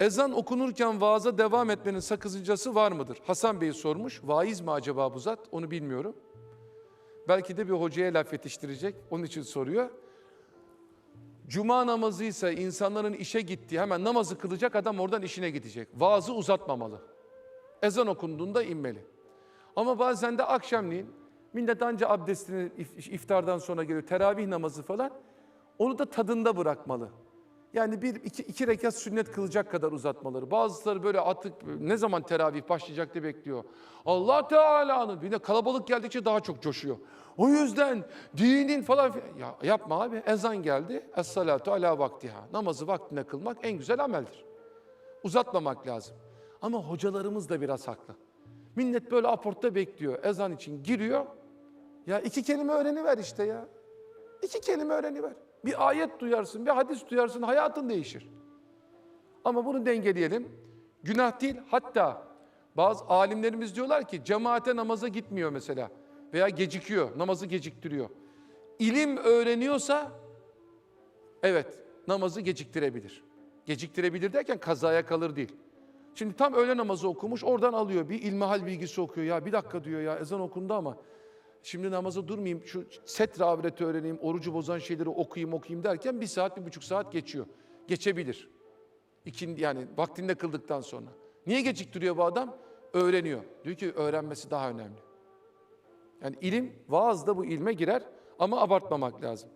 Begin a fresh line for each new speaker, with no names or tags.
Ezan okunurken vaaza devam etmenin sakıncası var mıdır? Hasan Bey sormuş. Vaiz mi acaba bu zat? Onu bilmiyorum. Belki de bir hocaya laf yetiştirecek. Onun için soruyor. Cuma namazı ise insanların işe gittiği hemen namazı kılacak adam oradan işine gidecek. Vaazı uzatmamalı. Ezan okunduğunda inmeli. Ama bazen de akşamleyin millet anca abdestini if- iftardan sonra geliyor. Teravih namazı falan. Onu da tadında bırakmalı. Yani bir iki, iki rekat sünnet kılacak kadar uzatmaları. Bazıları böyle atık ne zaman teravih başlayacak diye bekliyor. Allah Teala'nın bir de kalabalık geldikçe daha çok coşuyor. O yüzden dinin falan. Ya yapma abi ezan geldi. Es-salatu ala vaktiha. Namazı vaktine kılmak en güzel ameldir. Uzatmamak lazım. Ama hocalarımız da biraz haklı. Millet böyle aportta bekliyor. Ezan için giriyor. Ya iki kelime öğreniver işte ya. İki kelime öğreniver. Bir ayet duyarsın, bir hadis duyarsın, hayatın değişir. Ama bunu dengeleyelim. Günah değil, hatta bazı alimlerimiz diyorlar ki cemaate namaza gitmiyor mesela veya gecikiyor, namazı geciktiriyor. İlim öğreniyorsa evet namazı geciktirebilir. Geciktirebilir derken kazaya kalır değil. Şimdi tam öğle namazı okumuş oradan alıyor bir ilmihal bilgisi okuyor. Ya bir dakika diyor ya ezan okundu ama şimdi namaza durmayayım şu setre avreti öğreneyim orucu bozan şeyleri okuyayım okuyayım derken bir saat bir buçuk saat geçiyor. Geçebilir. İkindi, yani vaktinde kıldıktan sonra. Niye geciktiriyor bu adam? Öğreniyor. Diyor ki öğrenmesi daha önemli. Yani ilim, vaaz da bu ilme girer ama abartmamak lazım.